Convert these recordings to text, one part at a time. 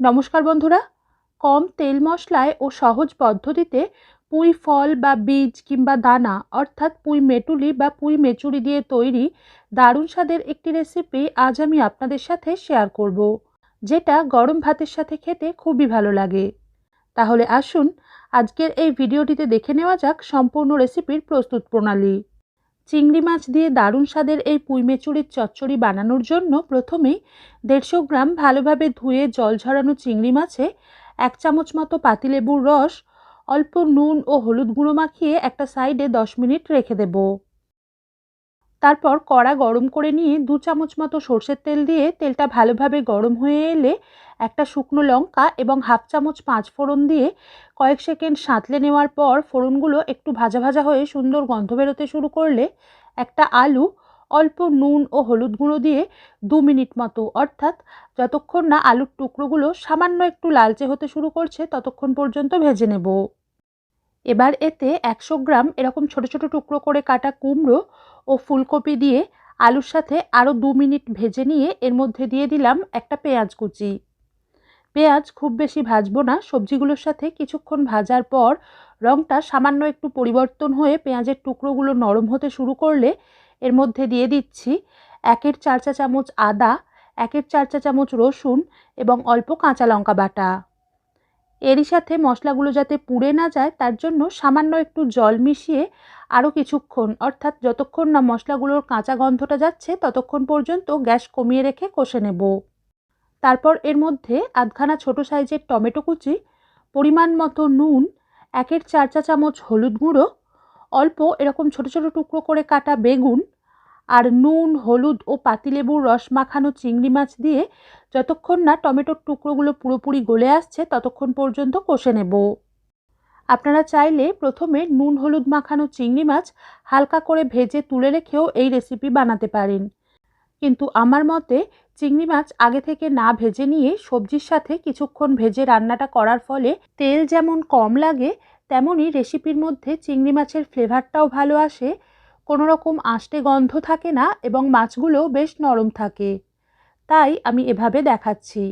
নমস্কার বন্ধুরা। কম তেল মশলায় ও সহজ পদ্ধতিতে পুঁই ফল বা বীজ কিংবা দানা, অর্থাৎ পুঁই মেটুলি বা পুঁই মেচুরি দিয়ে তৈরি দারুণ স্বাদের একটি রেসিপি আজ আমি আপনাদের সাথে শেয়ার করব, যেটা গরম ভাতের সাথে খেতে খুবই ভালো লাগে। তাহলে আসুন, আজকের এই ভিডিওটিতে দেখে নেওয়া যাক সম্পূর্ণ রেসিপির প্রস্তুত প্রণালী। চিংড়ি মাছ দিয়ে দারুণ স্বাদের এই পুঁই মেচুরির চচ্চড়ি বানানোর জন্য প্রথমেই দেড়শো গ্রাম ভালোভাবে ধুয়ে জল ঝরানো চিংড়ি মাছে এক চামচ মতো পাতিলেবুর রস, অল্প নুন ও হলুদ গুঁড়ো মাখিয়ে একটা সাইডে দশ মিনিট রেখে দেব। তারপর কড়া গরম করে নিয়ে দু চামচ মতো সর্ষের তেল দিয়ে তেলটা ভালোভাবে গরম হয়ে এলে একটা শুকনো লঙ্কা এবং হাফ চামচ পাঁচ ফোড়ন দিয়ে কয়েক সেকেন্ড সাঁতলে নেওয়ার পর ফোড়নগুলো একটু ভাজা ভাজা হয়ে সুন্দর গন্ধ বেরোতে শুরু করলে একটা আলু, অল্প নুন ও হলুদ গুঁড়ো দিয়ে দু মিনিট মতো, অর্থাৎ যতক্ষণ না আলুর টুকরোগুলো সামান্য একটু লালচে হতে শুরু করছে ততক্ষণ পর্যন্ত ভেজে নেব। এবার এতে একশো গ্রাম এরকম ছোট ছোট টুকরো করে কাটা কুমড়ো ও ফুলকপি দিয়ে আলুর সাথে আরও দু মিনিট ভেজে নিয়ে এর মধ্যে দিয়ে দিলাম একটা পেঁয়াজ কুচি। পেঁয়াজ খুব বেশি ভাজবো না, সবজিগুলোর সাথে কিছুক্ষণ ভাজার পর রঙটা সামান্য একটু পরিবর্তন হয়ে পেঁয়াজের টুকরোগুলো নরম হতে শুরু করলে এর মধ্যে দিয়ে দিচ্ছি একের চার চা চামচ আদা, একের চার চা চামচ রসুন এবং অল্প কাঁচা লঙ্কা বাটা। এরই সাথে মশলাগুলো যাতে পুড়ে না যায়, তার জন্য সামান্য একটু জল মিশিয়ে আরও কিছুক্ষণ, অর্থাৎ যতক্ষণ না মশলাগুলোর কাঁচা গন্ধটা যাচ্ছে, ততক্ষণ পর্যন্ত গ্যাস কমিয়ে রেখে কষে নেব। তারপর এর মধ্যে আধখানা ছোট সাইজের টমেটো কুচি, পরিমাণ মতো নুন, একের চার চা চামচ হলুদ গুঁড়ো, অল্প এরকম ছোট ছোট টুকরো করে কাটা বেগুন আর নুন, হলুদ ও পাতিলেবুর রস মাখানো চিংড়ি মাছ দিয়ে যতক্ষণ না টমেটোর টুকরোগুলো পুরোপুরি গলে আসছে, ততক্ষণ পর্যন্ত কষে নেব। আপনারা চাইলে প্রথমে নুন, হলুদ মাখানো চিংড়ি মাছ হালকা করে ভেজে তুলে রেখেও এই রেসিপি বানাতে পারেন। কিন্তু আমার মতে চিংড়ি মাছ আগে থেকে না ভেজে নিয়ে সবজির সাথে কিছুক্ষণ ভেজে রান্নাটা করার ফলে তেল যেমন কম লাগে, তেমনই রেসিপির মধ্যে চিংড়ি মাছের ফ্লেভারটাও ভালো আসে কোনো রকম আষ্টে গন্ধ থাকে না এবং মাছগুলো বেশ নরম থাকে। তাই আমি এভাবে দেখাচ্ছি।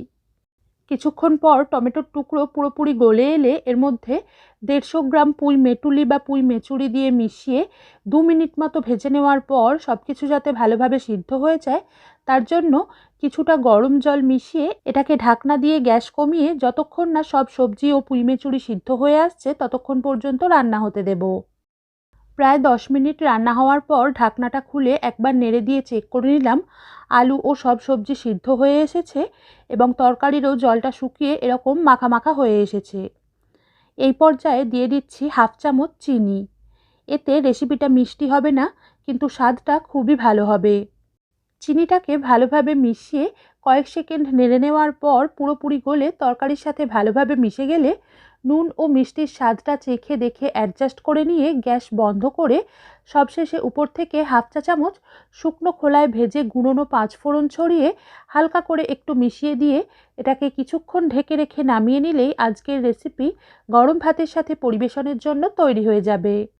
কিছুক্ষণ পর টমেটোর টুকরো পুরোপুরি গলে এলে এর মধ্যে দেড়শো গ্রাম পুঁই মেটুলি বা পুঁই মেচুরি দিয়ে মিশিয়ে দু মিনিট মতো ভেজে নেওয়ার পর সব কিছু যাতে ভালোভাবে সিদ্ধ হয়ে যায়, তার জন্য কিছুটা গরম জল মিশিয়ে এটাকে ঢাকনা দিয়ে গ্যাস কমিয়ে যতক্ষণ না সব সবজি ও পুঁই মেচুরি সিদ্ধ হয়ে আসছে, ততক্ষণ পর্যন্ত রান্না হতে দেব। প্রায় দশ মিনিট রান্না হওয়ার পর ঢাকনাটা খুলে একবার নেড়ে দিয়ে চেক করে নিলাম। আলু ও সব সবজি সিদ্ধ হয়ে এসেছে এবং তরকারিরও জলটা শুকিয়ে এরকম মাখা মাখা হয়ে এসেছে। এই পর্যায়ে দিয়ে দিচ্ছি হাফ চামচ চিনি। এতে রেসিপিটা মিষ্টি হবে না, কিন্তু স্বাদটা খুবই ভালো হবে। চিনিটাকে ভালোভাবে মিশিয়ে কয়েক সেকেন্ড নেড়ে নেওয়ার পর পুরোপুরি গলে তরকারির সাথে ভালোভাবে মিশে গেলে নুন ও মিষ্টির স্বাদটা চেখে দেখে অ্যাডজাস্ট করে নিয়ে গ্যাস বন্ধ করে সবশেষে উপর থেকে হাফ চা চামচ শুকনো খোলায় ভেজে গুঁড়োনো পাঁচ ফোড়ন ছড়িয়ে হালকা করে একটু মিশিয়ে দিয়ে এটাকে কিছুক্ষণ ঢেকে রেখে নামিয়ে নিলেই আজকের রেসিপি গরম ভাতের সাথে পরিবেশনের জন্য তৈরি হয়ে যাবে।